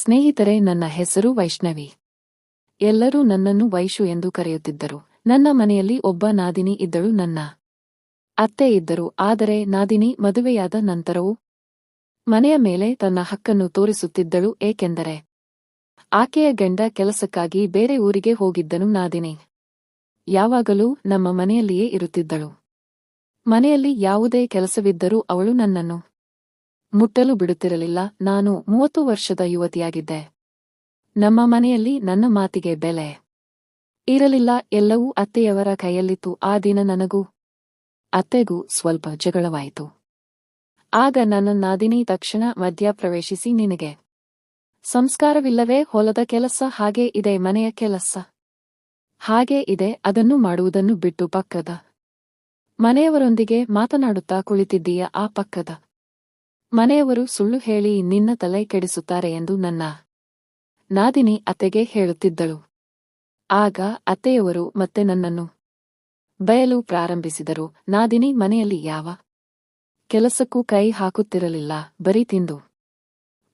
ಸ್ನೇಹಿತರೆ, ನನ್ನ ಹೆಸರು ವೈಷ್ಣವಿ. ಎಲ್ಲರೂ ನನ್ನನ್ನು ವೈಶು ಎಂದು ಕರೆಯುತ್ತಿದ್ದರು. ನನ್ನ ಮನೆಯಲ್ಲಿ ಒಬ್ಬ ನಾದಿನಿ ಇದ್ದಳು ನನ್ನ ಅತ್ತೆ ಇದ್ದರು. ಆದರೆ ನಾದಿನಿ ಮದುವೆಯಾದ ನಂತರವೂ ಮನೆಯ ಮೇಲೆ ತನ್ನ ಹಕ್ಕನ್ನು ತೋರಿಸುತ್ತಿದ್ದಳು. ಏಕೆಂದರೆ ಆಕೆಯ ಗಂಡ ಕೆಲಸಕ್ಕಾಗಿ ಬೇರೆ ಊರಿಗೆ ಹೋಗಿದ್ದನು ನಾದಿನಿ. ಯಾವಾಗಲೂ ನಮ್ಮ ಮನೆಯಲ್ಲಿಯೇ ಇರುತ್ತಿದ್ದಳು. ಮನೆಯಲ್ಲಿ ಯಾವುದೇ ಕೆಲಸವಿದ್ದರೂ ಅವಳು ನನ್ನನ್ನು ಮುಟ್ಟಲು ಬಿಡುತ್ತಿರಲಿಲ್ಲ. ನಾನು ಮೂವತ್ತು ವರ್ಷದ ಯುವತಿಯಾಗಿದ್ದೆ. ನಮ್ಮ ಮನೆಯಲ್ಲಿ ನನ್ನ ಮಾತಿಗೆ ಬೆಲೆ ಇರಲಿಲ್ಲ. ಎಲ್ಲವೂ ಅತ್ತೆಯವರ ಕೈಯಲ್ಲಿತ್ತು. ಆ ದಿನ ನನಗೂ, ಅತ್ತೆಗೂ ಸ್ವಲ್ಪ ಜಗಳವಾಯಿತು. ಆಗ ನನ್ನ ನಾದಿನಿ ತಕ್ಷಣ ಮಧ್ಯ ಪ್ರವೇಶಿಸಿ, ನಿನಗೆ ಸಂಸ್ಕಾರವಿಲ್ಲವೇ? ಹೊಲದ ಕೆಲಸ ಹಾಗೆ ಇದೆ, ಮನೆಯ ಕೆಲಸ ಹಾಗೆ ಇದೆ, ಅದನ್ನು ಮಾಡುವುದನ್ನು ಬಿಟ್ಟು ಪಕ್ಕದ ಮನೆಯವರೊಂದಿಗೆ ಮಾತನಾಡುತ್ತಾ ಕುಳಿತಿದ್ದೀಯ? ಆ ಪಕ್ಕದ ಮನೆಯವರು ಸುಳ್ಳು ಹೇಳಿ ನಿನ್ನ ತಲೆ ಕೆಡಿಸುತ್ತಾರೆ ಎಂದು ನನ್ನ ನಾದಿನಿ ಅತ್ತೆಗೆ ಹೇಳುತ್ತಿದ್ದಳು. ಆಗ ಅತ್ತೆಯವರು ಮತ್ತೆ ನನ್ನನ್ನು ಬಯಲು ಪ್ರಾರಂಭಿಸಿದರು. ನಾದಿನಿ ಮನೆಯಲ್ಲಿ ಯಾವ ಕೆಲಸಕ್ಕೂ ಕೈ ಹಾಕುತ್ತಿರಲಿಲ್ಲ. ಬರೀ ತಿಂದು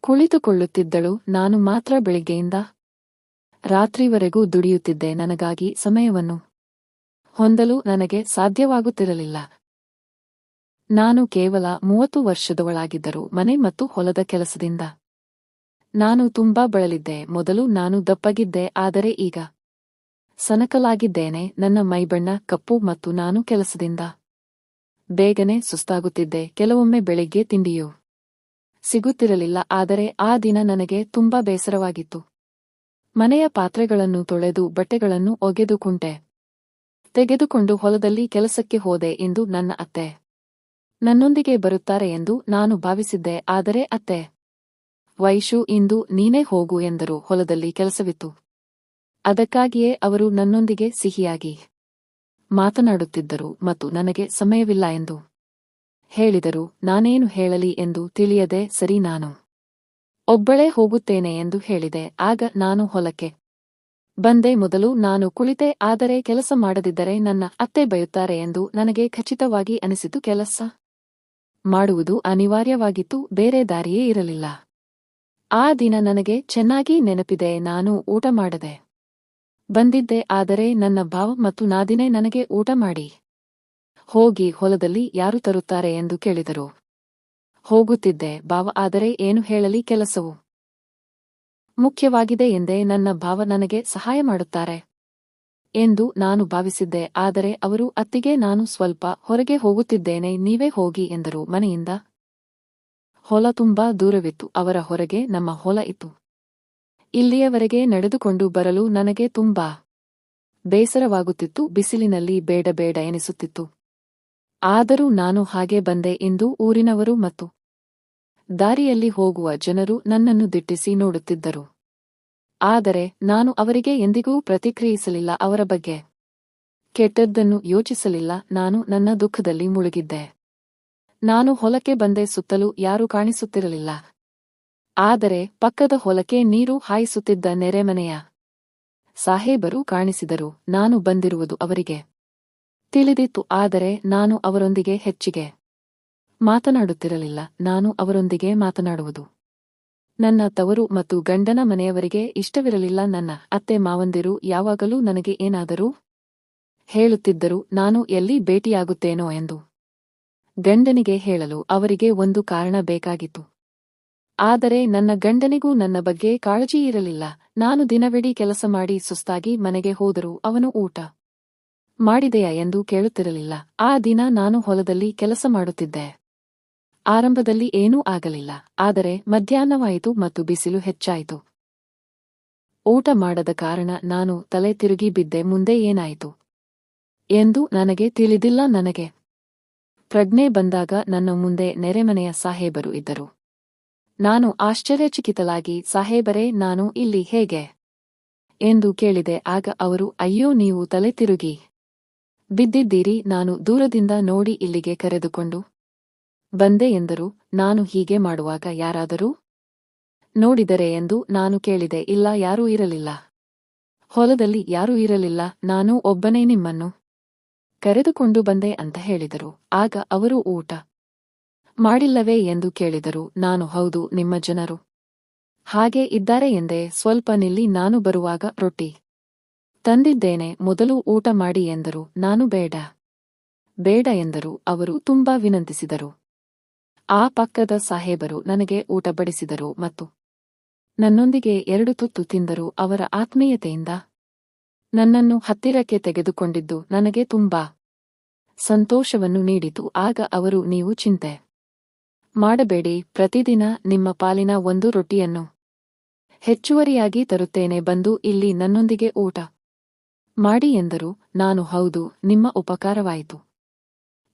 ಕುಳಿತುಕೊಳ್ಳುತ್ತಿದ್ದಳು. ನಾನು ಮಾತ್ರ ಬೆಳಿಗ್ಗೆಯಿಂದ ರಾತ್ರಿವರೆಗೂ ದುಡಿಯುತ್ತಿದ್ದೆ. ನನಗಾಗಿ ಸಮಯವನ್ನು ಹೊಂದಲು ನನಗೆ ಸಾಧ್ಯವಾಗುತ್ತಿರಲಿಲ್ಲ. ನಾನು ಕೇವಲ ಮೂವತ್ತು ವರ್ಷದವಳಾಗಿದ್ದರು ಮನೆ ಮತ್ತು ಹೊಲದ ಕೆಲಸದಿಂದ ನಾನು ತುಂಬಾ ಬಳಲಿದ್ದೆ. ಮೊದಲು ನಾನು ದಪ್ಪಗಿದ್ದೆ, ಆದರೆ ಈಗ ಸನಕಲಾಗಿದ್ದೇನೆ. ನನ್ನ ಮೈಬಣ್ಣ ಕಪ್ಪು ಮತ್ತು ನಾನು ಕೆಲಸದಿಂದ ಬೇಗನೆ ಸುಸ್ತಾಗುತ್ತಿದ್ದೆ. ಕೆಲವೊಮ್ಮೆ ಬೆಳಿಗ್ಗೆ ತಿಂಡಿಯು ಸಿಗುತ್ತಿರಲಿಲ್ಲ, ಆದರೆ ಆ ದಿನ ನನಗೆ ತುಂಬಾ ಬೇಸರವಾಗಿತ್ತು. ಮನೆಯ ಪಾತ್ರೆಗಳನ್ನು ತೊಳೆದು ಬಟ್ಟೆಗಳನ್ನು ಒಗೆದು ಕುಂಟೆ ತೆಗೆದುಕೊಂಡು ಹೊಲದಲ್ಲಿ ಕೆಲಸಕ್ಕೆ ಹೋದೆ ಎಂದು ನನ್ನ ಅತ್ತೆ ನನ್ನೊಂದಿಗೆ ಬರುತ್ತಾರೆ ಎಂದು ನಾನು ಭಾವಿಸಿದ್ದೆ, ಆದರೆ ಅತ್ತೆ. ವೈಶು, ಇಂದು ನೀನೇ ಹೋಗು ಎಂದರು, ಹೊಲದಲ್ಲಿ ಕೆಲಸವಿತ್ತು. ಅದಕ್ಕಾಗಿಯೇ ಅವರು ನನ್ನೊಂದಿಗೆ ಸಿಹಿಯಾಗಿ ಮಾತನಾಡುತ್ತಿದ್ದರು ಮತ್ತು ನನಗೆ ಸಮಯವಿಲ್ಲ ಎಂದು ಹೇಳಿದರು, ನಾನೇನು ಹೇಳಲಿ ಎಂದು ತಿಳಿಯದೆ, ಸರಿ ನಾನು ಒಬ್ಬಳೇ ಹೋಗುತ್ತೇನೆ ಎಂದು ಹೇಳಿದೆ, ಆಗ ನಾನು ಹೊಲಕ್ಕೆ ಬಂದೆ, ಮೊದಲು ನಾನು ಕುಳಿತೆ, ಆದರೆ ಕೆಲಸ ಮಾಡದಿದ್ದರೆ ನನ್ನ ಅತ್ತೆ ಬಯುತ್ತಾರೆ ಎಂದು ನನಗೆ ಖಚಿತವಾಗಿ ಅನಿಸಿತು, ಕೆಲಸ ಮಾಡುವುದು ಅನಿವಾರ್ಯವಾಗಿತ್ತು, ಬೇರೆ ದಾರಿಯೇ ಇರಲಿಲ್ಲ. ಆ ದಿನ ನನಗೆ ಚೆನ್ನಾಗಿ ನೆನಪಿದೆ, ನಾನು ಊಟ ಮಾಡದೆ ಬಂದಿದ್ದೆ, ಆದರೆ ನನ್ನ ಭಾವ ಮತ್ತು ನಾದಿನೇ ನನಗೆ ಊಟ ಮಾಡಿ. ಹೋಗಿ ಹೊಲದಲ್ಲಿ ಯಾರು ತರುತ್ತಾರೆ ಎಂದು ಕೇಳಿದರು. ಹೋಗುತ್ತಿದ್ದೆ, ಭಾವ, ಆದರೆ ಏನು ಹೇಳಲಿ ಕೆಲಸವು ಮುಖ್ಯವಾಗಿದೆ ಎಂದೇ ನನ್ನ ಭಾವ ನನಗೆ ಸಹಾಯ ಮಾಡುತ್ತಾರೆ. ಎಂದು ನಾನು ಭಾವಿಸಿದ್ದೆ, ಆದರೆ ಅವರು, ಅತ್ತಿಗೆ ನಾನು ಸ್ವಲ್ಪ ಹೊರಗೆ ಹೋಗುತ್ತಿದ್ದೇನೆ, ನೀವೇ ಹೋಗಿ, ಎಂದರು. ಮನೆಯಿಂದ ಹೊಲ ತುಂಬಾ ದೂರವಿತ್ತು, ಅವರ ಹೊರಗೆ ನಮ್ಮ ಹೊಲ ಇತ್ತು. ಇಲ್ಲಿಯವರೆಗೆ ನಡೆದುಕೊಂಡು ಬರಲು ನನಗೆ ತುಂಬಾ ಬೇಸರವಾಗುತ್ತಿತ್ತು, ಬಿಸಿಲಿನಲ್ಲಿ ಬೇಡ ಬೇಡ ಎನಿಸುತ್ತಿತ್ತು. ಆದರೂ ನಾನು ಹಾಗೆ ಬಂದೆ ಎಂದು ಊರಿನವರು ಮತ್ತು ದಾರಿಯಲ್ಲಿ ಹೋಗುವ ಜನರು ನನ್ನನ್ನು ದಿಟ್ಟಿಸಿ ನೋಡುತ್ತಿದ್ದರು. ಆದರೆ ನಾನು ಅವರಿಗೆ ಎಂದಿಗೂ ಪ್ರತಿಕ್ರಿಯಿಸಲಿಲ್ಲ ಅವರ ಬಗ್ಗೆ. ಕೆಟ್ಟದ್ದನ್ನು ಯೋಚಿಸಲಿಲ್ಲ, ನಾನು ನನ್ನ ದುಃಖದಲ್ಲಿ ಮುಳುಗಿದ್ದೆ. ನಾನು ಹೊಲಕ್ಕೆ ಬಂದೆ, ಸುತ್ತಲೂ ಯಾರೂ ಕಾಣಿಸುತ್ತಿರಲಿಲ್ಲ. ಆದರೆ ಪಕ್ಕದ ಹೊಲಕ್ಕೆ ನೀರು ಹಾಯಿಸುತ್ತಿದ್ದ ನೆರೆಮನೆಯ ಸಾಹೇಬರು ಕಾಣಿಸಿದರು, ನಾನು ಬಂದಿರುವುದು ಅವರಿಗೆ. ತಿಳಿದಿತ್ತು, ಆದರೆ ನಾನು ಅವರೊಂದಿಗೆ ಹೆಚ್ಚಿಗೆ ಮಾತನಾಡುತ್ತಿರಲಿಲ್ಲ, ನಾನು ಅವರೊಂದಿಗೆ ಮಾತನಾಡುವುದು. ನನ್ನ ತವರು ಮತ್ತು ಗಂಡನ ಮನೆಯವರಿಗೆ ಇಷ್ಟವಿರಲಿಲ್ಲ ನನ್ನ ಅತ್ತೆ ಮಾವಂದಿರು ಯಾವಾಗಲೂ ನನಗೆ ಏನಾದರೂ ಹೇಳುತ್ತಿದ್ದರು ನಾನು ಎಲ್ಲಿ ಭೇಟಿಯಾಗುತ್ತೇನೋ ಎಂದು ಗಂಡನಿಗೆ ಹೇಳಲು ಅವರಿಗೆ ಒಂದು ಕಾರಣ ಬೇಕಾಗಿತ್ತು. ಆದರೆ ನನ್ನ ಗಂಡನಿಗೂ ನನ್ನ ಬಗ್ಗೆ ಕಾಳಜಿ ಇರಲಿಲ್ಲ. ನಾನು ದಿನವಿಡೀ ಕೆಲಸ ಮಾಡಿ ಸುಸ್ತಾಗಿ ಮನೆಗೆ ಹೋದರೂ ಅವನು ಊಟ ಮಾಡಿದೆಯಾ ಎಂದು ಕೇಳುತ್ತಿರಲಿಲ್ಲ. ಆ ದಿನ ನಾನು ಹೊಲದಲ್ಲಿ ಕೆಲಸ ಮಾಡುತ್ತಿದ್ದೆ. ಆರಂಭದಲ್ಲಿ ಏನೂ ಆಗಲಿಲ್ಲ, ಆದರೆ ಮಧ್ಯಾಹ್ನವಾಯಿತು ಮತ್ತು ಬಿಸಿಲು ಹೆಚ್ಚಾಯಿತು. ಊಟ ಮಾಡದ ಕಾರಣ ನಾನು ತಲೆ ತಿರುಗಿ ಬಿದ್ದೆ, ಮುಂದೆ ಏನಾಯಿತು? ಎಂದು ನನಗೆ ತಿಳಿದಿಲ್ಲ ನನಗೆ. ಪ್ರಜ್ಞೆ ಬಂದಾಗ ನನ್ನ ಮುಂದೆ ನೆರೆಮನೆಯ ಸಾಹೇಬರು ಇದ್ದರು. ನಾನು ಆಶ್ಚರ್ಯಚಕಿತಲಾಗಿ ಸಾಹೇಬರೇ, ನಾನು ಇಲ್ಲಿ ಹೇಗೆ ಎಂದು ಕೇಳಿದೆ. ಆಗ ಅವರು, ಅಯ್ಯೋ, ನೀವು ತಲೆ ತಿರುಗಿ. ಬಿದ್ದಿದ್ದೀರಿ, ನಾನು ದೂರದಿಂದ ನೋಡಿ ಇಲ್ಲಿಗೆ ಕರೆದುಕೊಂಡು ಬಂದೆ ಎಂದರು, ನಾನು ಹೀಗೆ ಮಾಡುವಾಗ ಯಾರಾದರೂ ನೋಡಿದರೆ ಎಂದು ನಾನು ಕೇಳಿದೆ, ಇಲ್ಲ, ಯಾರೂ ಇರಲಿಲ್ಲ. ಹೊಲದಲ್ಲಿ ಯಾರೂ ಇರಲಿಲ್ಲ, ನಾನು ಒಬ್ಬನೇ ನಿಮ್ಮನ್ನು ಕರೆದುಕೊಂಡು ಬಂದೆ ಅಂತ ಹೇಳಿದರು. ಆಗ ಅವರು ಊಟ ಮಾಡಿಲ್ಲವೇ ಎಂದು ಕೇಳಿದರು. ನಾನು, ಹೌದು, ನಿಮ್ಮ ಜನರು ಹಾಗೆ ಇದ್ದಾರೆ ಎಂದೇ. ಸ್ವಲ್ಪ ನಿಲ್ಲಿ, ನಾನು ಬರುವಾಗ ರೊಟ್ಟಿ ತಂದಿದ್ದೇನೆ, ಮೊದಲು ಊಟ ಮಾಡಿ ಎಂದರು. ನಾನು, ಬೇಡ ಬೇಡ ಎಂದರು. ಅವರು ತುಂಬಾ ವಿನಂತಿಸಿದರು. ಆ ಪಕ್ಕದ ಸಾಹೇಬರು ನನಗೆ ಊಟ ಬಡಿಸಿದರು ಮತ್ತು ನನ್ನೊಂದಿಗೆ ಎರಡು ತುತ್ತು ತಿಂದರು ಅವರ ಆತ್ಮೀಯತೆಯಿಂದ. ನನ್ನನ್ನು ಹತ್ತಿರಕ್ಕೆ ತೆಗೆದುಕೊಂಡಿದ್ದು ನನಗೆ ತುಂಬಾ ಸಂತೋಷವನ್ನು ನೀಡಿತು, ಆಗ ಅವರು, ನೀವು ಚಿಂತೆ ಮಾಡಬೇಡಿ, ಪ್ರತಿದಿನ ನಿಮ್ಮ ಪಾಲಿನ ಒಂದು ರೊಟ್ಟಿಯನ್ನು ಹೆಚ್ಚುವರಿಯಾಗಿ ತರುತ್ತೇನೆ, ಬಂದು ಇಲ್ಲಿ ನನ್ನೊಂದಿಗೆ ಊಟ ಮಾಡಿ ಎಂದರು. ನಾನು ಹೌದು, ನಿಮ್ಮ ಉಪಕಾರವಾಯಿತು.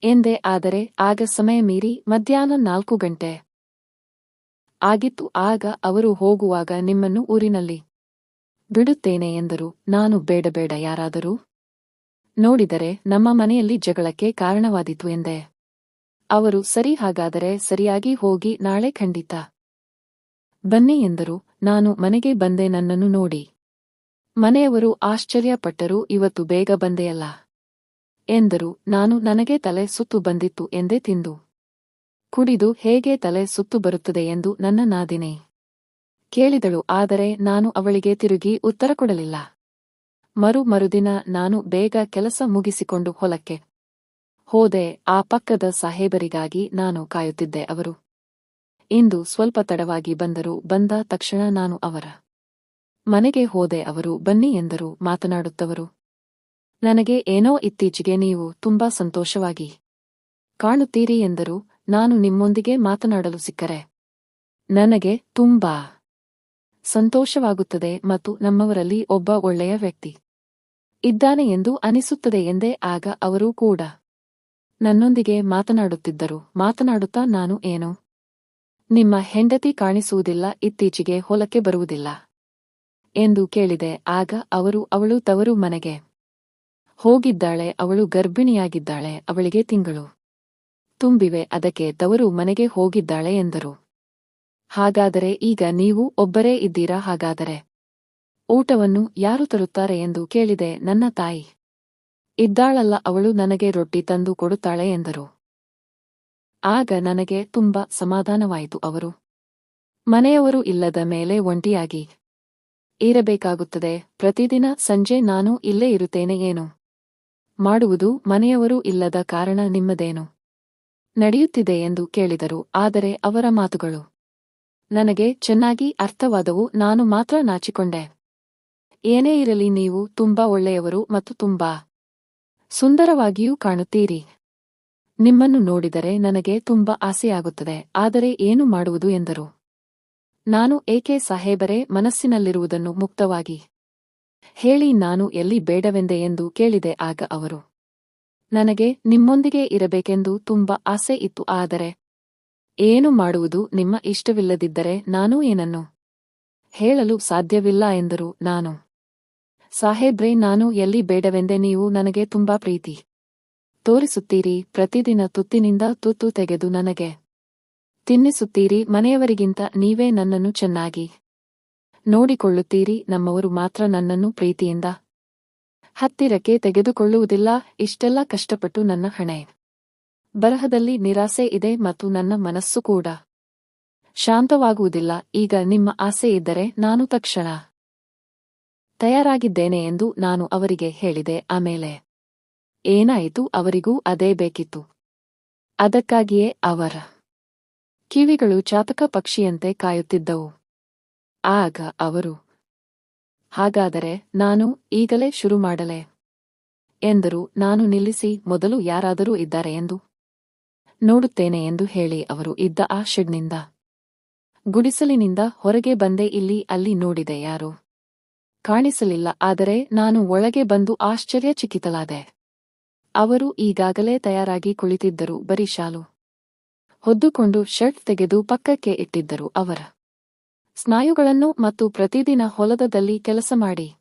ಎಂದೆ ಆದರೆ ಆಗ ಸಮಯ ಮೀರಿ ಮಧ್ಯಾಹ್ನ ನಾಲ್ಕು ಗಂಟೆ. ಆಗಿತ್ತು ಆಗ ಅವರು ಹೋಗುವಾಗ ನಿಮ್ಮನ್ನು ಊರಿನಲ್ಲಿ. ಬಿಡುತ್ತೇನೆ ಎಂದರು. ನಾನು ಬೇಡ ಬೇಡ ಯಾರಾದರೂ. ನೋಡಿದರೆ ನಮ್ಮ ಮನೆಯಲ್ಲಿ ಜಗಳಕ್ಕೆ ಕಾರಣವಾದಿತು ಎಂದೆ. ಅವರು ಸರಿ ಹಾಗಾದರೆ ಸರಿಯಾಗಿ ಹೋಗಿ ನಾಳೆ ಖಂಡಿತ. ಬನ್ನಿ ಎಂದರು. ನಾನು ಮನೆಗೆ ಬಂದೆ ನನ್ನನ್ನು ನೋಡಿ. ಮನೆಯವರು ಆಶ್ಚರ್ಯಪಟ್ಟರು. ಇವತ್ತು ಬೇಗ ಬಂದೆಯಲ್ಲ. ಎಂದರು, ನಾನು ನನಗೆ ತಲೆ ಸುತ್ತು ಬಂದಿತ್ತು ಎಂದೇ ತಿಂದು. ಕುಡಿದು ಹೇಗೆ ತಲೆ ಸುತ್ತು ಬರುತ್ತದೆ ಎಂದು ನನ್ನ ನಾದಿನಿ ಕೇಳಿದಳು, ಆದರೆ ನಾನು ಅವಳಿಗೆ ತಿರುಗಿ ಉತ್ತರ ಕೊಡಲಿಲ್ಲ. ಮರು ಮರುದಿನ ನಾನು ಬೇಗ ಕೆಲಸ ಮುಗಿಸಿಕೊಂಡು ಹೊಲಕ್ಕೆ ಹೋದೆ, ಆ ಪಕ್ಕದ ಸಾಹೇಬರಿಗಾಗಿ ನಾನು ಕಾಯುತ್ತಿದ್ದೆ ಅವರು. ಇಂದು ಸ್ವಲ್ಪ ತಡವಾಗಿ ಬಂದರು ಬಂದ ತಕ್ಷಣ ನಾನು ಅವರ ಮನೆಗೆ ಹೋದೆ, ಅವರು ಬನ್ನಿ ಎಂದರು, ಮಾತನಾಡುತ್ತವರು. ನನಗೆ ಏನೋ ಇತ್ತೀಚೆಗೆ ನೀವು ತುಂಬಾ ಸಂತೋಷವಾಗಿ ಕಾಣುತ್ತೀರಿ ಎಂದರು ನಾನು ನಿಮ್ಮೊಂದಿಗೆ ಮಾತನಾಡಲು ಸಿಕ್ಕರೆ. ನನಗೆ ತುಂಬಾ ಸಂತೋಷವಾಗುತ್ತದೆ ಮತ್ತು ನಮ್ಮವರಲ್ಲಿ ಒಬ್ಬ ಒಳ್ಳೆಯ ವ್ಯಕ್ತಿ ಇದ್ದಾನೆ ಎಂದು ಅನಿಸುತ್ತದೆ ಎಂದೇ ಆಗ ಅವರೂ ಕೂಡ ನನ್ನೊಂದಿಗೆ ಮಾತನಾಡುತ್ತಿದ್ದರು. ಮಾತನಾಡುತ್ತಾ ನಾನು ಏನು? ನಿಮ್ಮ ಹೆಂಡತಿ ಕಾಣಿಸುವುದಿಲ್ಲ, ಇತ್ತೀಚೆಗೆ ಹೊಲಕ್ಕೆ ಬರುವುದಿಲ್ಲ ಎಂದು ಕೇಳಿದೆ. ಆಗ ಅವರು ಅವಳು ತವರು ಮನೆಗೆ ಹೋಗಿದ್ದಾಳೆ, ಅವಳು ಗರ್ಭಿಣಿಯಾಗಿದ್ದಾಳೆ, ಅವಳಿಗೆ ತಿಂಗಳು ತುಂಬಿವೆ, ಅದಕ್ಕೆ ತವರು ಮನೆಗೆ ಹೋಗಿದ್ದಾಳೆ ಎಂದರು. ಹಾಗಾದರೆ ಈಗ ನೀವು ಒಬ್ಬರೇ ಇದ್ದೀರಾ? ಹಾಗಾದರೆ ಊಟವನ್ನು ಯಾರು ತರುತ್ತಾರೆ ಎಂದು ಕೇಳಿದೆ, ನನ್ನ ತಾಯಿ. ಇದ್ದಾಳಲ್ಲ, ಅವಳು ನನಗೆ ರೊಟ್ಟಿ ತಂದು ಕೊಡುತ್ತಾಳೆ ಎಂದರು. ಆಗ ನನಗೆ ತುಂಬಾ ಸಮಾಧಾನವಾಯಿತು, ಅವರು. ಮನೆಯವರು ಇಲ್ಲದ ಮೇಲೆ ಒಂಟಿಯಾಗಿ ಇರಬೇಕಾಗುತ್ತದೆ, ಪ್ರತಿದಿನ ಸಂಜೆ ನಾನು ಇಲ್ಲೇ ಇರುತ್ತೇನೆ, ಏನು? ಮಾಡುವುದು ಮನೆಯವರು ಇಲ್ಲದ ಕಾರಣ ನಿಮ್ಮದೇನು? ನಡೆಯುತ್ತಿದೆ ಎಂದು ಕೇಳಿದರು, ಆದರೆ ಅವರ ಮಾತುಗಳು. ನನಗೆ ಚೆನ್ನಾಗಿ ಅರ್ಥವಾದವು, ನಾನು ಮಾತ್ರ ನಾಚಿಕೊಂಡೆ. ಏನೇ ಇರಲಿ ನೀವು ತುಂಬಾ ಒಳ್ಳೆಯವರು ಮತ್ತು ತುಂಬಾ ಸುಂದರವಾಗಿಯೂ ಕಾಣುತ್ತೀರಿ. ನಿಮ್ಮನ್ನು ನೋಡಿದರೆ ನನಗೆ ತುಂಬಾ ಆಸೆಯಾಗುತ್ತದೆ, ಆದರೆ ಏನು ಮಾಡುವುದು ಎಂದರು. ನಾನು ಏಕೆ ಸಾಹೇಬರೇ, ಮನಸ್ಸಿನಲ್ಲಿರುವುದನ್ನು ಮುಕ್ತವಾಗಿ ಹೇಳಿ ನಾನು ಎಲ್ಲಿ ಬೇಡವೆಂದೆ ಎಂದು ಕೇಳಿದೆ ಆಗ ಅವರು. ನನಗೆ ನಿಮ್ಮೊಂದಿಗೆ ಇರಬೇಕೆಂದು ತುಂಬಾ ಆಸೆ ಇತ್ತು ಆದರೆ ಏನು ಮಾಡುವುದು ನಿಮ್ಮ ಇಷ್ಟವಿಲ್ಲದಿದ್ದರೆ ನಾನು ಏನನ್ನು ಹೇಳಲು ಸಾಧ್ಯವಿಲ್ಲ ಎಂದರು ನಾನು. ಸಾಹೇಬ್ರೇ ನಾನು ಎಲ್ಲಿ ಬೇಡವೆಂದೆ ನೀವು ನನಗೆ ತುಂಬಾ ಪ್ರೀತಿ ತೋರಿಸುತ್ತೀರಿ ಪ್ರತಿದಿನ ತುತ್ತಿನಿಂದ ತುತ್ತು ತೆಗೆದು ನನಗೆ ತಿನ್ನಿಸುತ್ತೀರಿ ಮನೆಯವರಿಗಿಂತ ನೀವೇ ನನ್ನನ್ನು ಚೆನ್ನಾಗಿ ನೋಡಿಕೊಳ್ಳುತ್ತೀರಿ, ನಮ್ಮವರು ಮಾತ್ರ ನನ್ನನ್ನು ಪ್ರೀತಿಯಿಂದ ಹತ್ತಿರಕ್ಕೆ ತೆಗೆದುಕೊಳ್ಳುವುದಿಲ್ಲ, ಇಷ್ಟೆಲ್ಲ ಕಷ್ಟಪಟ್ಟು ನನ್ನ ಹಣೆ. ಬರಹದಲ್ಲಿ ನಿರಾಸೆ ಇದೆ ಮತ್ತು ನನ್ನ ಮನಸ್ಸು ಕೂಡ ಶಾಂತವಾಗುವುದಿಲ್ಲ, ಈಗ ನಿಮ್ಮ ಆಸೆ ಇದ್ದರೆ ನಾನು ತಕ್ಷಣ ತಯಾರಾಗಿದ್ದೇನೆ ಎಂದು ನಾನು ಅವರಿಗೆ ಹೇಳಿದೆ, ಆಮೇಲೆ ಏನಾಯಿತು, ಅವರಿಗೂ ಅದೇ ಬೇಕಿತ್ತು. ಅದಕ್ಕಾಗಿಯೇ ಅವರ ಕಿವಿಗಳು ಚಾತಕ ಪಕ್ಷಿಯಂತೆ ಕಾಯುತ್ತಿದ್ದವು. ಆಗ ಅವರು, ಹಾಗಾದರೆ ನಾನು ಈಗಲೇ ಶುರು ಮಾಡಲೆ? ಎಂದರು, ನಾನು ನಿಲ್ಲಿಸಿ, ಮೊದಲು ಯಾರಾದರೂ ಇದ್ದಾರೆ ಎಂದು? ನೋಡುತ್ತೇನೆ ಎಂದು ಹೇಳಿ ಅವರು ಇದ್ದ ಆ ಶೆಡ್ನಿಂದ. ಗುಡಿಸಲಿನಿಂದ ಹೊರಗೆ ಬಂದೆ ಇಲ್ಲಿ, ಅಲ್ಲಿ ನೋಡಿದೆ ಯಾರು? ಕಾಣಿಸಲಿಲ್ಲ, ಆದರೆ ನಾನು ಒಳಗೆ ಬಂದು ಆಶ್ಚರ್ಯಚಕಿತಲಾದೆ ಅವರು ಈಗಾಗಲೇ ತಯಾರಾಗಿ ಕುಳಿತಿದ್ದರು, ಬರೀ ಶಾಲು. ಹೊದ್ದುಕೊಂಡು ಶರ್ಟ್ ತೆಗೆದು ಪಕ್ಕಕ್ಕೆ ಇಟ್ಟಿದ್ದರು ಅವರ. ಸ್ನಾಯುಗಳನ್ನು ಮತ್ತು ಪ್ರತಿದಿನ ಹೊಲದದಲ್ಲಿ ಕೆಲಸ ಮಾಡಿ.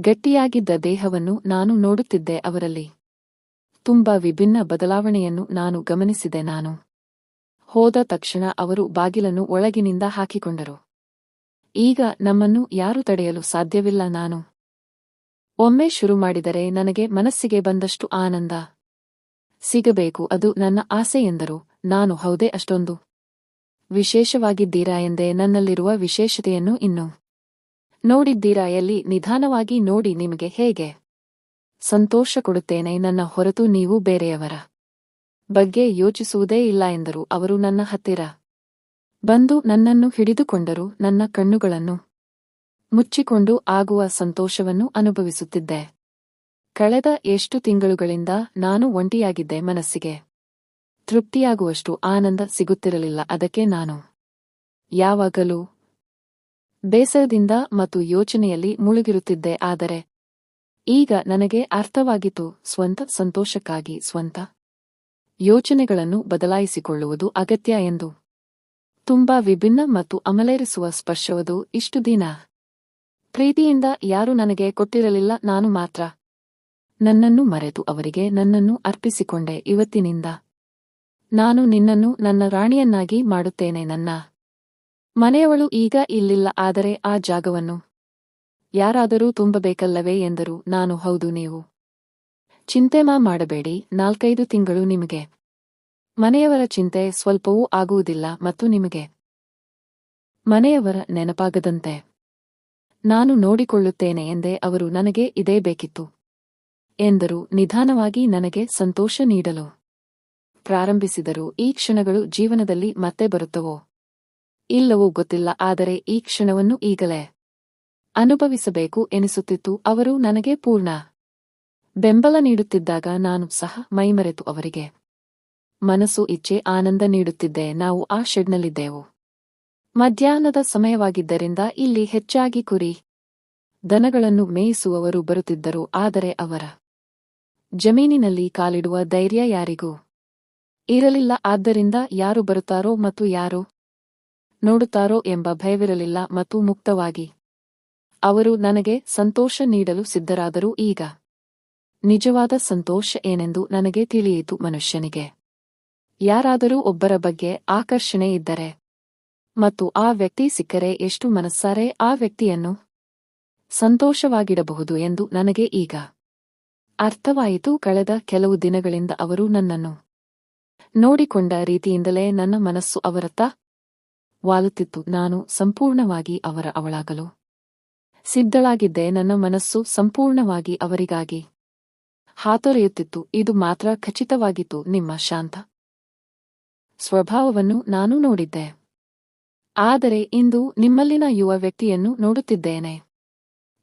ಗಟ್ಟಿಯಾಗಿದ್ದ ದೇಹವನ್ನು ನಾನು ನೋಡುತ್ತಿದ್ದೆ ಅವರಲ್ಲಿ. ತುಂಬಾ ವಿಭಿನ್ನ ಬದಲಾವಣೆಯನ್ನು ನಾನು ಗಮನಿಸಿದೆ ನಾನು. ಹೋದ ತಕ್ಷಣ ಅವರು ಬಾಗಿಲನ್ನು ಒಳಗಿನಿಂದ ಹಾಕಿಕೊಂಡರು. ಈಗ ನಮ್ಮನ್ನು ಯಾರು ತಡೆಯಲು ಸಾಧ್ಯವಿಲ್ಲ ನಾನು. ಒಮ್ಮೆ ಶುರು ಮಾಡಿದರೆ ನನಗೆ ಮನಸ್ಸಿಗೆ ಬಂದಷ್ಟು ಆನಂದ. ಸಿಗಬೇಕು ಅದು ನನ್ನ ಆಸೆ ಎಂದರು. ನಾನು ಹೌದೇ ಅಷ್ಟೊಂದು. ವಿಶೇಷವಾಗಿದ್ದೀರಾ ಎಂದೇ ನನ್ನಲ್ಲಿರುವ ವಿಶೇಷತೆಯನ್ನು ಇನ್ನು. ನೋಡಿದ್ದೀರಾ ಎಲ್ಲಿ ನಿಧಾನವಾಗಿ ನೋಡಿ ನಿಮಗೆ ಹೇಗೆ. ಸಂತೋಷ ಕೊಡುತ್ತೇನೆ ನನ್ನ ಹೊರತು ನೀವು ಬೇರೆಯವರ ಬಗ್ಗೆ ಯೋಚಿಸುವುದೇ ಇಲ್ಲ ಎಂದರು ಅವರು ನನ್ನ ಹತ್ತಿರ. ಬಂದು ನನ್ನನ್ನು ಹಿಡಿದುಕೊಂಡರು ನನ್ನ ಕಣ್ಣುಗಳನ್ನು ಮುಚ್ಚಿಕೊಂಡು ಆಗುವ ಸಂತೋಷವನ್ನು ಅನುಭವಿಸುತ್ತಿದ್ದೆ. ಕಳೆದ ಎಷ್ಟು ತಿಂಗಳುಗಳಿಂದ ನಾನು ಒಂಟಿಯಾಗಿದ್ದೆ ಮನಸ್ಸಿಗೆ. ತೃಪ್ತಿಯಾಗುವಷ್ಟು ಆನಂದ ಸಿಗುತ್ತಿರಲಿಲ್ಲ. ಅದಕ್ಕೆ ನಾನು, ಯಾವಾಗಲೂ ಬೇಸರದಿಂದ ಮತ್ತು ಯೋಚನೆಯಲ್ಲಿ ಮುಳುಗಿರುತ್ತಿದ್ದೆ. ಆದರೆ ಈಗ ನನಗೆ ಅರ್ಥವಾಗಿತು ಸ್ವಂತ ಸಂತೋಷಕ್ಕಾಗಿ ಸ್ವಂತ ಯೋಚನೆಗಳನ್ನು ಬದಲಾಯಿಸಿಕೊಳ್ಳುವುದು ಅಗತ್ಯ ಎಂದು. ತುಂಬಾ ವಿಭಿನ್ನ ಮತ್ತು ಅಮಲೇರಿಸುವ ಸ್ಪರ್ಶವದು ಇಷ್ಟು ದಿನ. ಪ್ರೀತಿಯಿಂದ ಯಾರು ನನಗೆ ಕೊಟ್ಟಿರಲಿಲ್ಲ. ನಾನು ಮಾತ್ರ ನನ್ನನ್ನು ಮರೆತು ಅವರಿಗೆ ನನ್ನನ್ನು ಅರ್ಪಿಸಿಕೊಂಡೆ. ಇವತ್ತಿನಿಂದ ನಾನು ನಿನ್ನನ್ನು ನನ್ನ ರಾಣಿಯನ್ನಾಗಿ ಮಾಡುತ್ತೇನೆ ನನ್ನ ಮನೆಯವಳು ಈಗ ಇಲ್ಲಿಲ್ಲ, ಆದರೆ ಆ ಜಾಗವನ್ನು ಯಾರಾದರೂ ತುಂಬಬೇಕಲ್ಲವೇ ಎಂದರು. ನಾನು ಹೌದು, ನೀವು ಚಿಂತೆ ಮಾ ಮಾಡಬೇಡಿ, ನಾಲ್ಕೈದು ತಿಂಗಳು ನಿಮಗೆ ಮನೆಯವರ ಚಿಂತೆ ಸ್ವಲ್ಪವೂ ಆಗುವುದಿಲ್ಲ ಮತ್ತು ನಿಮಗೆ ಮನೆಯವರ ನೆನಪಾಗದಂತೆ ನಾನು ನೋಡಿಕೊಳ್ಳುತ್ತೇನೆ ಎಂದೇ ಅವರು ನನಗೆ ಇದೇ ಬೇಕಿತ್ತು ಎಂದರು. ನಿಧಾನವಾಗಿ ನನಗೆ ಸಂತೋಷ ನೀಡಲು ಪ್ರಾರಂಭಿಸಿದರು ಈ ಕ್ಷಣಗಳು ಜೀವನದಲ್ಲಿ ಮತ್ತೆ ಬರುತ್ತವೋ? ಇಲ್ಲವೋ ಗೊತ್ತಿಲ್ಲ, ಆದರೆ ಈ ಕ್ಷಣವನ್ನು ಈಗಲೇ ಅನುಭವಿಸಬೇಕು ಎನಿಸುತ್ತಿತ್ತು, ಅವರು ನನಗೆ ಪೂರ್ಣ ಬೆಂಬಲ ನೀಡುತ್ತಿದ್ದಾಗ ನಾನು ಸಹ ಮೈಮರೆತು ಅವರಿಗೆ ಮನಸ್ಸು, ಇಚ್ಛೆ, ಆನಂದ ನೀಡುತ್ತಿದ್ದೆ, ನಾವು ಆ ಶೆಡ್ನಲ್ಲಿದ್ದೆವು. ಮಧ್ಯಾಹ್ನದ ಸಮಯವಾಗಿದ್ದರಿಂದ ಇಲ್ಲಿ ಹೆಚ್ಚಾಗಿ ಕುರಿ ದನಗಳನ್ನು ಮೇಯಿಸುವವರು ಬರುತ್ತಿದ್ದರು, ಆದರೆ ಅವರ ಜಮೀನಿನಲ್ಲಿ ಕಾಲಿಡುವ ಧೈರ್ಯ ಯಾರಿಗೂ ಇರಲಿಲ್ಲ, ಆದ್ದರಿಂದ ಯಾರು ಬರುತ್ತಾರೋ ಮತ್ತು ಯಾರು ನೋಡುತ್ತಾರೋ ಎಂಬ ಭಯವಿರಲಿಲ್ಲ ಮತ್ತು ಮುಕ್ತವಾಗಿ. ಅವರು ನನಗೆ ಸಂತೋಷ ನೀಡಲು ಸಿದ್ಧರಾದರೂ. ಈಗ ನಿಜವಾದ ಸಂತೋಷ ಏನೆಂದು ನನಗೆ ತಿಳಿಯಿತು ಮನುಷ್ಯನಿಗೆ. ಯಾರಾದರೂ ಒಬ್ಬರ ಬಗ್ಗೆ ಆಕರ್ಷಣೆ ಇದ್ದರೆ ಮತ್ತು ಆ ವ್ಯಕ್ತಿ ಸಿಕ್ಕರೆ ಎಷ್ಟು ಮನಸ್ಸಾರೆ, ಆ ವ್ಯಕ್ತಿಯನ್ನು ಸಂತೋಷವಾಗಿಡಬಹುದು ಎಂದು ನನಗೆ ಈಗ ಅರ್ಥವಾಯಿತು. ಕಳೆದ ಕೆಲವು ದಿನಗಳಿಂದ ಅವರು ನನ್ನನ್ನು ನೋಡಿಕೊಂಡ ರೀತಿಯಿಂದಲೇ ನನ್ನ ಮನಸ್ಸು ಅವರತ್ತ ವಾಲುತ್ತಿತ್ತು. ನಾನು ಸಂಪೂರ್ಣವಾಗಿ ಅವರ ಅವಳಾಗಲು ಸಿದ್ಧಳಾಗಿದ್ದೆ. ನನ್ನ ಮನಸ್ಸು ಸಂಪೂರ್ಣವಾಗಿ ಅವರಿಗಾಗಿ ಹಾತೊರೆಯುತ್ತಿತ್ತು. ಇದು ಮಾತ್ರ ಖಚಿತವಾಗಿತ್ತು. ನಿಮ್ಮ ಶಾಂತ ಸ್ವಭಾವವನ್ನು ನಾನು ನೋಡಿದ್ದೆ. ಆದರೆ ಇಂದು ನಿಮ್ಮಲ್ಲಿನ ಯುವ ವ್ಯಕ್ತಿಯನ್ನು ನೋಡುತ್ತಿದ್ದೇನೆ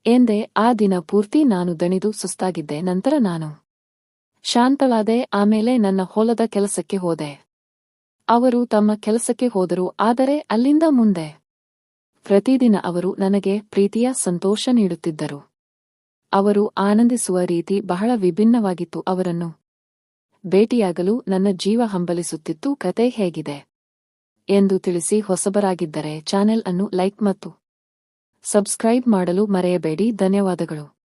ಎಂದೇ ಆ ದಿನ ಪೂರ್ತಿ ನಾನು ದಣಿದು ಸುಸ್ತಾಗಿದ್ದೆ. ನಂತರ ನಾನು ಶಾಂತಳಾದೆ ಆಮೇಲೆ ನನ್ನ ಹೊಲದ ಕೆಲಸಕ್ಕೆ ಹೋದೆ. ಅವರು ತಮ್ಮ ಕೆಲಸಕ್ಕೆ ಹೋದರು, ಆದರೆ ಅಲ್ಲಿಂದ ಮುಂದೆ. ಪ್ರತಿದಿನ ಅವರು ನನಗೆ ಪ್ರೀತಿಯ ಸಂತೋಷ ನೀಡುತ್ತಿದ್ದರು. ಅವರು ಆನಂದಿಸುವ ರೀತಿ ಬಹಳ ವಿಭಿನ್ನವಾಗಿತ್ತು ಅವರನ್ನು. ಭೇಟಿಯಾಗಲು ನನ್ನ ಜೀವ ಹಂಬಲಿಸುತ್ತಿತ್ತು, ಕತೆ ಹೇಗಿದೆ ಎಂದು ತಿಳಿಸಿ ಹೊಸಬರಾಗಿದ್ದರೆ ಚಾನೆಲ್ ಅನ್ನು ಲೈಕ್ ಮತ್ತು ಸಬ್ಸ್ಕ್ರೈಬ್ ಮಾಡಲು ಮರೆಯಬೇಡಿ, ಧನ್ಯವಾದಗಳು.